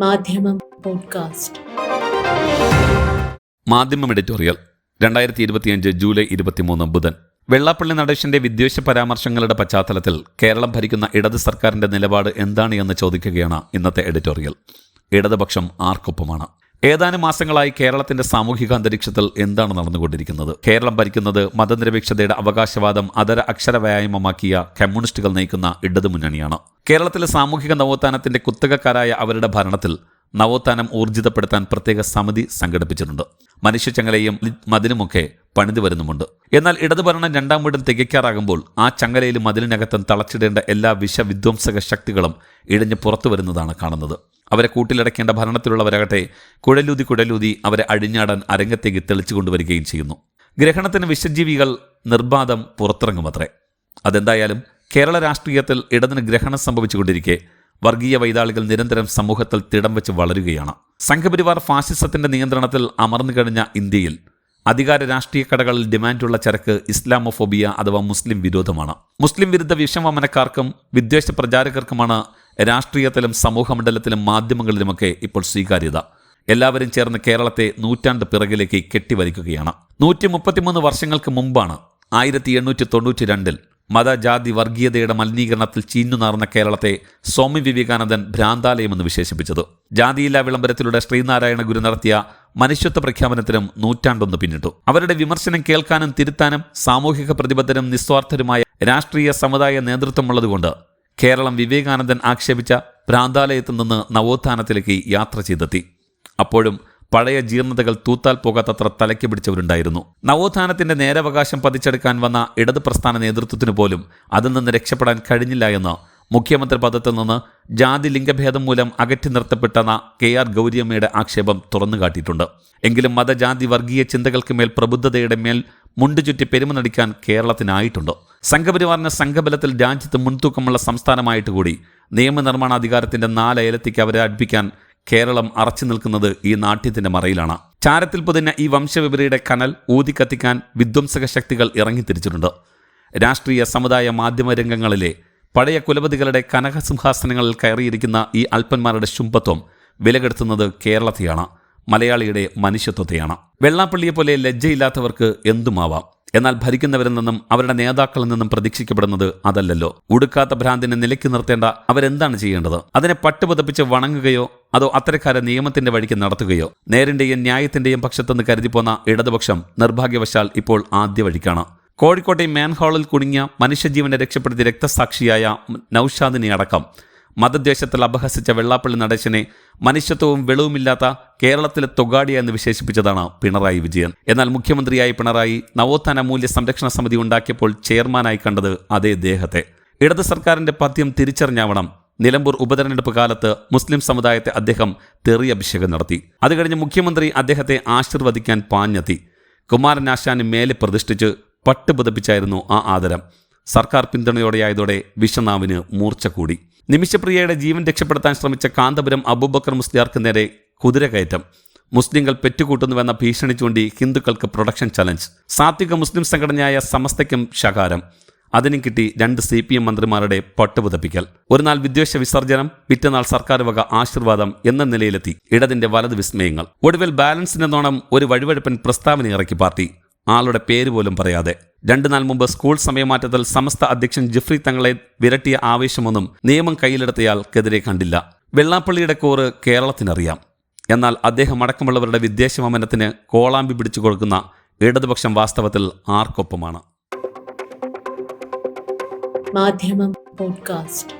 മാധ്യമം പോഡ്കാസ്റ്റ്. മാധ്യമം എഡിറ്റോറിയൽ രണ്ടായിരത്തി ഇരുപത്തിയഞ്ച് ജൂലൈ ഇരുപത്തിമൂന്ന് ബുധൻ. വെള്ളാപ്പള്ളി നടേശന്റെ വിദ്വേഷ പരാമർശങ്ങളുടെ പശ്ചാത്തലത്തിൽ കേരളം ഭരിക്കുന്ന ഇടത് സർക്കാരിന്റെ നിലപാട് എന്താണ് എന്ന് ചോദിക്കുകയാണ് ഇന്നത്തെ എഡിറ്റോറിയൽ. ഇടതുപക്ഷം ആർക്കൊപ്പമാണ്? ഏതാനും മാസങ്ങളായി കേരളത്തിന്റെ സാമൂഹിക അന്തരീക്ഷത്തിൽ എന്താണ് നടന്നുകൊണ്ടിരിക്കുന്നത്? കേരളം ഭരിക്കുന്നത് മതനിരപേക്ഷതയുടെ അവകാശവാദം അതര അക്ഷര വ്യായാമമാക്കിയ കമ്മ്യൂണിസ്റ്റുകൾ നയിക്കുന്ന ഇടതുമുന്നണിയാണ്. കേരളത്തിലെ സാമൂഹിക നവോത്ഥാനത്തിന്റെ കുത്തകക്കാരായ അവരുടെ ഭരണത്തിൽ നവോത്ഥാനം ഊർജിതപ്പെടുത്താൻ പ്രത്യേക സമിതി സംഘടിപ്പിച്ചിട്ടുണ്ട്. മനുഷ്യച്ചങ്ങലയും മതിലുമൊക്കെ പണിതു വരുന്നുമുണ്ട്. എന്നാൽ ഇടതുഭരണം രണ്ടാം വീടും തികയ്ക്കാറാകുമ്പോൾ ആ ചങ്ങലയിലും മതിലിനകത്തും തളച്ചിടേണ്ട എല്ലാ വിഷവിധ്വംസക ശക്തികളും ഇഴഞ്ഞു പുറത്തു വരുന്നതാണ് കാണുന്നത്. അവരെ കൂട്ടിലടക്കേണ്ട ഭരണത്തിലുള്ളവരാകട്ടെ കുഴലൂതി കുഴലൂതി അവരെ അഴിഞ്ഞാടാൻ അരങ്ങത്തേക്ക് തെളിച്ചു കൊണ്ടുവരികയും ചെയ്യുന്നു. ഗ്രഹണത്തിന് വിശ്വജീവികൾ നിർബാധം പുറത്തിറങ്ങുമത്രേ. അതെന്തായാലും കേരള രാഷ്ട്രീയത്തിൽ ഇടതിന് ഗ്രഹണം സംഭവിച്ചുകൊണ്ടിരിക്കെ വർഗീയ വൈതാളികൾ നിരന്തരം സമൂഹത്തിൽ തിടം വെച്ച് വളരുകയാണ്. സംഘപരിവാർ ഫാസിസത്തിന്റെ നിയന്ത്രണത്തിൽ അമർന്നു കഴിഞ്ഞ ഇന്ത്യയിൽ അധികാര രാഷ്ട്രീയ കടകളിൽ ഡിമാൻഡുള്ള ചരക്ക് ഇസ്ലാമോഫോബിയ അഥവാ മുസ്ലിം വിരോധമാണ്. മുസ്ലിം വിരുദ്ധ വിഷമമനക്കാർക്കും വിദ്വേഷ പ്രചാരകർക്കുമാണ് രാഷ്ട്രീയത്തിലും സമൂഹമണ്ഡലത്തിലും മാധ്യമങ്ങളിലുമൊക്കെ ഇപ്പോൾ സ്വീകാര്യത. എല്ലാവരും ചേർന്ന് കേരളത്തെ നൂറ്റാണ്ട് പിറകിലേക്ക് കെട്ടിവലിക്കുകയാണ്. നൂറ്റി മുപ്പത്തിമൂന്ന് വർഷങ്ങൾക്ക് മുമ്പാണ് ആയിരത്തി എണ്ണൂറ്റി തൊണ്ണൂറ്റി രണ്ടിൽ മതജാതി വർഗീയതയുടെ മലിനീകരണത്തിൽ ചീഞ്ഞു ചീഞ്ഞുനാർന്ന കേരളത്തെ സ്വാമി വിവേകാനന്ദൻ ഭ്രാന്താലയമെന്ന് വിശേഷിപ്പിച്ചത്. ജാതിയില്ലാ വിളംബരത്തിലൂടെ ശ്രീനാരായണ ഗുരു നടത്തിയ മനുഷ്യത്വ പ്രഖ്യാപനത്തിനും നൂറ്റാണ്ടൊന്ന് പിന്നിട്ടു. അവരുടെ വിമർശനം കേൾക്കാനും തിരുത്താനും സാമൂഹിക പ്രതിബദ്ധരും നിസ്വാർത്ഥരുമായ രാഷ്ട്രീയ സമുദായ നേതൃത്വമുള്ളതുകൊണ്ട് കേരളം വിവേകാനന്ദൻ ആക്ഷേപിച്ച ഭ്രാന്താലയത്തിൽ നിന്ന് നവോത്ഥാനത്തിലേക്ക് യാത്ര ചെയ്തെത്തി. അപ്പോഴും പഴയ ജീർണതകൾ തൂത്താൽ പോകാത്തത്ര തലയ്ക്ക് പിടിച്ചവരുണ്ടായിരുന്നു. നവോത്ഥാനത്തിന്റെ നേരവകാശം പതിച്ചെടുക്കാൻ വന്ന ഇടത് പ്രസ്ഥാന നേതൃത്വത്തിന് പോലും അതിൽ നിന്ന് രക്ഷപ്പെടാൻ കഴിഞ്ഞില്ല എന്ന് മുഖ്യമന്ത്രി പദത്തിൽ നിന്ന് ജാതി ലിംഗഭേദം മൂലം അകറ്റി നിർത്തപ്പെട്ടെന്ന കെ ആർ ഗൗരിയമ്മയുടെ ആക്ഷേപം തുറന്നുകാട്ടിയിട്ടുണ്ട്. എങ്കിലും മതജാതി വർഗീയ ചിന്തകൾക്ക് മേൽ പ്രബുദ്ധതയുടെ മേൽ മുണ്ടുചുറ്റി പെരുമ നടിക്കാൻ കേരളത്തിനായിട്ടുണ്ട്. സംഘപരിവാറിന് സംഘബലത്തിൽ രാജ്യത്ത് മുൻതൂക്കമുള്ള സംസ്ഥാനമായിട്ട് കൂടി നിയമനിർമ്മാണ അധികാരത്തിന്റെ നാലയലത്തേക്ക് അവരെ അടുപ്പിക്കാൻ കേരളം അറച്ചു നിൽക്കുന്നത് ഈ നാട്യത്തിന്റെ മറയിലാണ്. ചാരത്തിൽ പൊതിഞ്ഞ ഈ വംശവിപരിയുടെ കനൽ ഊതിക്കത്തിക്കാൻ വിധ്വംസക ശക്തികൾ ഇറങ്ങിത്തിരിച്ചിട്ടുണ്ട്. രാഷ്ട്രീയ സമുദായ മാധ്യമ രംഗങ്ങളിലെ പഴയ കുലപതികളുടെ കനകസിംഹാസനങ്ങളിൽ കയറിയിരിക്കുന്ന ഈ അല്പന്മാരുടെ ശുംഭത്വം വിലകെടുത്തുന്നത് കേരളത്തെയാണ് മലയാളിയുടെ മനുഷ്യത്വത്തെയാണ്. വെള്ളാപ്പള്ളിയെ പോലെ ലജ്ജയില്ലാത്തവർക്ക് എന്തുമാവാം? എന്നാൽ ഭരിക്കുന്നവരിൽ നിന്നും അവരുടെ നേതാക്കളിൽ നിന്നും പ്രതീക്ഷിക്കപ്പെടുന്നത് അതല്ലല്ലോ. ഉടുക്കാത്ത ഭ്രാന്തിനെ നിലയ്ക്ക് നിർത്തേണ്ട അവരെന്താണ് ചെയ്യേണ്ടത്? അതിനെ പട്ടുപതപ്പിച്ച് വണങ്ങുകയോ അതോ അത്തരക്കാരെ നിയമത്തിന്റെ വഴിക്ക് നടത്തുകയോ? നേരിന്റെയും ന്യായത്തിന്റെയും പക്ഷത്തെന്ന് കരുതിപ്പോന്ന ഇടതുപക്ഷം നിർഭാഗ്യവശാൽ ഇപ്പോൾ ആദ്യ വഴിക്കാണ്. കോഴിക്കോട്ടെ മാൻഹാളിൽ കുടുങ്ങിയ മനുഷ്യജീവനെ രക്ഷപ്പെടുത്തിയ രക്തസാക്ഷിയായ നൌഷാദിനെ അടക്കം മതദ്വേഷത്തിൽ അപഹസിച്ച വെള്ളാപ്പള്ളി നടേശനെ മനുഷ്യത്വവും വെളിവുമില്ലാത്ത കേരളത്തിലെ തൊഗാഡിയ എന്ന് വിശേഷിപ്പിച്ചതാണ് പിണറായി വിജയൻ. എന്നാൽ മുഖ്യമന്ത്രിയായി പിണറായി നവോത്ഥാന മൂല്യ സംരക്ഷണ സമിതി ഉണ്ടാക്കിയപ്പോൾ ചെയർമാനായി കണ്ടത് അതേ ദേഹത്തെ ഇടത് സർക്കാരിന്റെ പദ്യം തിരിച്ചറിഞ്ഞാവണം. നിലമ്പൂർ ഉപതെരഞ്ഞെടുപ്പ് കാലത്ത് മുസ്ലിം സമുദായത്തെ അദ്ദേഹം തെറി അഭിഷേകം നടത്തി. അത് കഴിഞ്ഞ് മുഖ്യമന്ത്രി അദ്ദേഹത്തെ ആശീർവദിക്കാൻ പാഞ്ഞെത്തി. കുമാരനാശാന് മേലെ പ്രതിഷ്ഠിച്ച് പട്ടുപുതപ്പിച്ചായിരുന്നു ആ ആദരം. സർക്കാർ പിന്തുണയോടെയായതോടെ വിശ്വനാവിന് മൂർച്ച കൂടി. നിമിഷപ്രിയയുടെ ജീവൻ രക്ഷപ്പെടുത്താൻ ശ്രമിച്ച കാന്തപുരം അബൂബക്കർ മുസ്ലിയാർക്ക് നേരെ കുതിരകയറ്റം. മുസ്ലിങ്ങൾ പെറ്റുകൂട്ടുന്നുവെന്ന ഭീഷണി ചൂണ്ടി ഹിന്ദുക്കൾക്ക് പ്രൊഡക്ഷൻ ചലഞ്ച്. സാത്വിക മുസ്ലിം സംഘടനയായ സമസ്തയ്ക്കും ശകാരം. അതിനും കിട്ടി രണ്ട് സി പി എം മന്ത്രിമാരുടെ പട്ടുപുതപ്പിക്കൽ. ഒരു നാൾ വിദ്വേഷ വിസർജനം പിറ്റന്നാൾ സർക്കാർ വക ആശീർവാദം എന്ന നിലയിലെത്തി ഇടതിന്റെ വലത് വിസ്മയങ്ങൾ. ഒടുവിൽ ബാലൻസിനെന്നോണം ഒരു വഴിവഴുപ്പൻ പ്രസ്താവന ഇറക്കി പാർട്ടി. ആളുടെ പേര് പോലും പറയാതെ രണ്ടു നാൾ മുമ്പ് സ്കൂൾ സമയമാറ്റത്തിൽ സമസ്ത അധ്യക്ഷൻ ജിഫ്രി തങ്ങളെ വിരട്ടിയ ആവേശമൊന്നും നിയമം കയ്യിലെടുത്തയാൾക്കെതിരെ കണ്ടില്ല. വെള്ളാപ്പള്ളിയുടെ കോറ് കേരളത്തിനറിയാം. എന്നാൽ അദ്ദേഹം അടക്കമുള്ളവരുടെ വിദ്വേഷമനത്തിന് കോളാമ്പി പിടിച്ചു കൊടുക്കുന്ന ഇടതുപക്ഷം വാസ്തവത്തിൽ ആർക്കൊപ്പമാണ്. മാധ്യമം പോഡ്കാസ്റ്റ്.